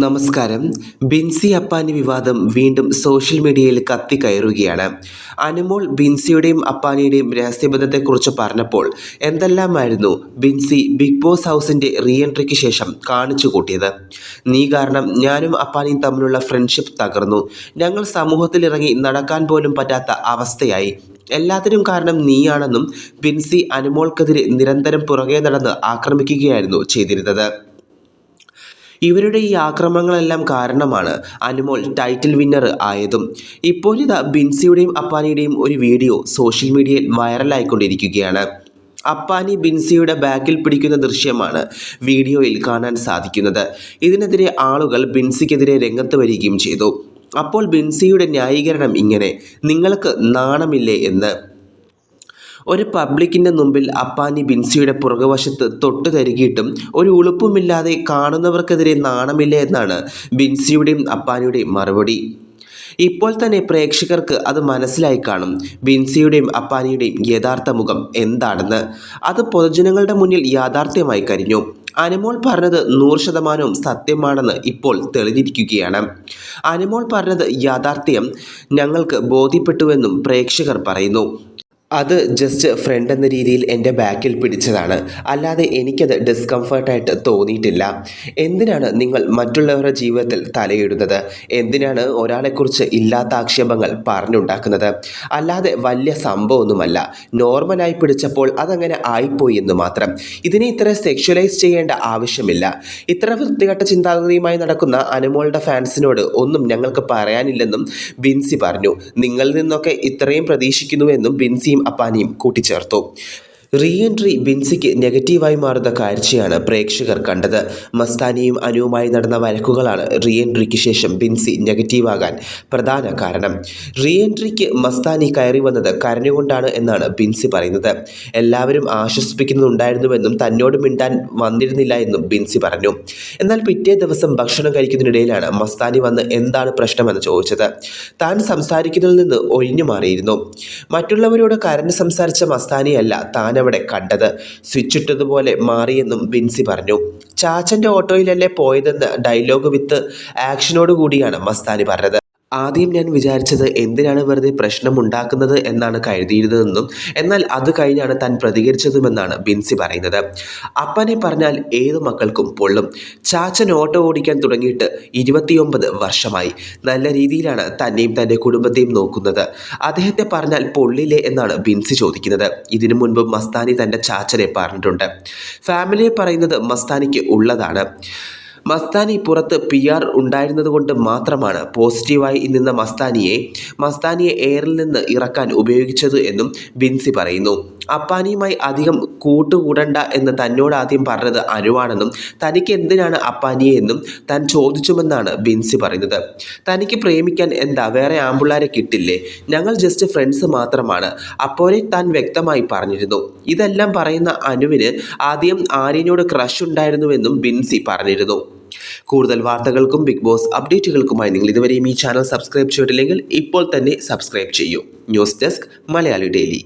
നമസ്കാരം. ബിൻസി അപ്പാനി വിവാദം വീണ്ടും സോഷ്യൽ മീഡിയയിൽ കത്തി കയറുകയാണ് അനുമോൾ ബിൻസിയുടെയും അപ്പാനിയുടെയും രഹസ്യബന്ധത്തെക്കുറിച്ച് പറഞ്ഞപ്പോൾ എന്തെല്ലാമായിരുന്നു ബിൻസി ബിഗ് ബോസ് ഹൗസിന്റെ റീ എൻട്രിക്ക് ശേഷം കാണിച്ചു കൂട്ടിയത്? നീ കാരണം ഞാനും അപ്പാനിയും തമ്മിലുള്ള ഫ്രണ്ട്ഷിപ്പ് തകർന്നു. ഞങ്ങൾ സമൂഹത്തിലിറങ്ങി നടക്കാൻ പോലും പറ്റാത്ത അവസ്ഥയായി. എല്ലാത്തിനും കാരണം നീയാണെന്നും ബിൻസി അനുമോൾക്കെതിരെ നിരന്തരം പുറകെ നടന്ന് ആക്രമിക്കുകയായിരുന്നു ചെയ്തിരുന്നത്. ഇവരുടെ ഈ ആക്രമണങ്ങളെല്ലാം കാരണമാണ് അനുമോൾ ടൈറ്റിൽ വിന്നർ ആയതും. ഇപ്പോൾ ഇതാ ബിൻസിയുടെയും അപ്പാനിയുടെയും ഒരു വീഡിയോ സോഷ്യൽ മീഡിയയിൽ വൈറലായിക്കൊണ്ടിരിക്കുകയാണ്. അപ്പാനി ബിൻസിയുടെ ബാക്കിൽ പിടിക്കുന്ന ദൃശ്യമാണ് വീഡിയോയിൽ കാണാൻ സാധിക്കുന്നത്. ഇതിനെതിരെ ആളുകൾ ബിൻസിക്കെതിരെ രംഗത്ത് വരികയും ചെയ്തു. അപ്പോൾ ബിൻസിയുടെ ന്യായീകരണം ഇങ്ങനെ നിങ്ങൾക്ക് നാണമില്ലേ എന്ന്. ഒരു പബ്ലിക്കിന്റെ മുമ്പിൽ അപ്പാനി ബിൻസിയുടെ പുറകുവശത്ത് തൊട്ട് കരുകിയിട്ടും ഒരു ഉളുപ്പുമില്ലാതെ കാണുന്നവർക്കെതിരെ നാണമില്ല എന്നാണ് ബിൻസിയുടെയും അപ്പാനിയുടെയും മറുപടി. ഇപ്പോൾ തന്നെ പ്രേക്ഷകർക്ക് അത് മനസ്സിലായി കാണും ബിൻസിയുടെയും അപ്പാനിയുടെയും യഥാർത്ഥ മുഖം എന്താണെന്ന്. അത് പൊതുജനങ്ങളുടെ മുന്നിൽ യാഥാർത്ഥ്യമായി കരിഞ്ഞു. അനുമോൾ പറഞ്ഞത് നൂറ് ശതമാനവും സത്യമാണെന്ന് ഇപ്പോൾ തെളിഞ്ഞിരിക്കുകയാണ്. അനുമോൾ പറഞ്ഞത് യാഥാർത്ഥ്യം ഞങ്ങൾക്ക് ബോധ്യപ്പെട്ടുവെന്നും പ്രേക്ഷകർ പറയുന്നു. അത് ജസ്റ്റ് ഫ്രണ്ട് എന്ന രീതിയിൽ എന്റെ ബാക്കിൽ പിടിച്ചതാണ്. അല്ലാതെ എനിക്കത് ഡിസ്കംഫർട്ടായിട്ട് തോന്നിയിട്ടില്ല. എന്തിനാണ് നിങ്ങൾ മറ്റുള്ളവരുടെ ജീവിതത്തിൽ തലയിടുന്നത്? എന്തിനാണ് ഒരാളെക്കുറിച്ച് ഇല്ലാത്ത ആക്ഷേപങ്ങൾ പറഞ്ഞുണ്ടാക്കുന്നത്? അല്ലാതെ വലിയ സംഭവമൊന്നുമല്ല. നോർമലായി പിടിച്ചപ്പോൾ അതങ്ങനെ ആയിപ്പോയി എന്ന് മാത്രം. ഇതിനെ ഇത്ര സെക്ഷുവലൈസ് ചെയ്യേണ്ട ആവശ്യമില്ല. ഇത്ര വൃത്തികെട്ട ചിന്താഗതിയുമായി നടക്കുന്ന അനുമോളുടെ ഫാൻസിനോട് ഒന്നും ഞങ്ങൾക്ക് പറയാനില്ലെന്നും ബിൻസി പറഞ്ഞു. നിങ്ങളിൽ നിന്നൊക്കെ ഇത്രയും പ്രതീക്ഷിക്കുന്നുവെന്നും ബിൻസിയും അപ്പാനിയും കൂട്ടിച്ചേർത്തു. റീ എൻട്രി ബിൻസിക്ക് നെഗറ്റീവായി മാറുന്ന കാഴ്ചയാണ് പ്രേക്ഷകർ കണ്ടത്. മസ്താനിയും അനുവുമായി നടന്ന വഴക്കുകളാണ് റീഎൻട്രിക്ക് ശേഷം ബിൻസി നെഗറ്റീവാകാൻ പ്രധാന കാരണം. റീഎൻട്രിക്ക് മസ്താനി കയറി വന്നത് കരഞ്ഞുകൊണ്ടാണ് എന്നാണ് ബിൻസി പറയുന്നത്. എല്ലാവരും ആശ്വസിപ്പിക്കുന്നുണ്ടായിരുന്നുവെന്നും തന്നോട് മിണ്ടാൻ വന്നിരുന്നില്ല എന്നും ബിൻസി പറഞ്ഞു. എന്നാൽ പിറ്റേ ദിവസം ഭക്ഷണം കഴിക്കുന്നതിനിടയിലാണ് മസ്താനി വന്ന് എന്താണ് പ്രശ്നമെന്ന് ചോദിച്ചത്. താൻ സംസാരിക്കുന്നതിൽ നിന്ന് ഒഴിഞ്ഞു മാറിയിരുന്നു. മറ്റുള്ളവരോട് കരഞ്ഞ് സംസാരിച്ച മസ്താനിയല്ല താൻ അവിടെ കണ്ടത്. സ്വിച്ച് ഇട്ടതുപോലെ മാറിയെന്നും ബിൻസി പറഞ്ഞു. ചാച്ചന്റെ ഓട്ടോയിലല്ലേ പോയതെന്ന് ഡയലോഗ് വിത്ത് ആക്ഷനോട് കൂടിയാണ് മസ്താനി പറഞ്ഞത്. ആദ്യം ഞാൻ വിചാരിച്ചത് എന്തിനാണ് വെറുതെ പ്രശ്നം ഉണ്ടാക്കുന്നത് എന്നാണ് കരുതിയിരുന്നതെന്നും എന്നാൽ അത് കഴിഞ്ഞാണ് താൻ പ്രതികരിച്ചതുമെന്നാണ് ബിൻസി പറയുന്നത്. അപ്പനെ പറഞ്ഞാൽ ഏത് മക്കൾക്കും പൊള്ളും. ചാച്ചൻ ഓട്ടോ ഓടിക്കാൻ തുടങ്ങിയിട്ട് ഇരുപത്തിയൊമ്പത് വർഷമായി. നല്ല രീതിയിലാണ് തന്നെയും തന്റെ കുടുംബത്തെയും നോക്കുന്നത്. അദ്ദേഹത്തെ പറഞ്ഞാൽ പൊള്ളില്ലേ എന്നാണ് ബിൻസി ചോദിക്കുന്നത്. ഇതിനു മുൻപ് മസ്താനി തന്റെ ചാച്ചനെ പറഞ്ഞിട്ടുണ്ട്. ഫാമിലിയെ പറയുന്നത് മസ്താനിക്ക് ഉള്ളതാണ്. മസ്താനി പുറത്ത് പി ആർ ഉണ്ടായിരുന്നത് കൊണ്ട് മാത്രമാണ് പോസിറ്റീവായി നിന്ന മസ്താനിയെ മസ്താനിയെ എയറിൽ നിന്ന് ഇറക്കാൻ ഉപയോഗിച്ചത് എന്നും ബിൻസി പറയുന്നു. അപ്പാനിയുമായി അധികം കൂട്ടുകൂടണ്ട എന്ന് തന്നോട് ആദ്യം പറഞ്ഞത് അനുവാണെന്നും തനിക്ക് എന്തിനാണ് അപ്പാനിയെ എന്നും താൻ ചോദിച്ചുമെന്നാണ് ബിൻസി പറയുന്നത്. തനിക്ക് പ്രേമിക്കാൻ എന്താ വേറെ ആമ്പിള്ളാരെ കിട്ടില്ലേ? ഞങ്ങൾ ജസ്റ്റ് ഫ്രണ്ട്സ് മാത്രമാണ്. അപ്പോഴേ താൻ വ്യക്തമായി പറഞ്ഞിരുന്നു. ഇതെല്ലാം പറയുന്ന അനുവിന് ആദ്യം ആര്യനോട് ക്രഷ് ഉണ്ടായിരുന്നുവെന്നും ബിൻസി പറഞ്ഞിരുന്നു. കൂടുതൽ വാർത്തകൾക്കും ബിഗ് ബോസ് അപ്ഡേറ്റുകൾക്കുമായി നിങ്ങൾ ഇതുവരെയും ഈ ചാനൽ സബ്സ്ക്രൈബ് ചെയ്തിട്ടില്ലെങ്കിൽ ഇപ്പോൾ തന്നെ സബ്സ്ക്രൈബ് ചെയ്യൂ. News desk Malayali daily.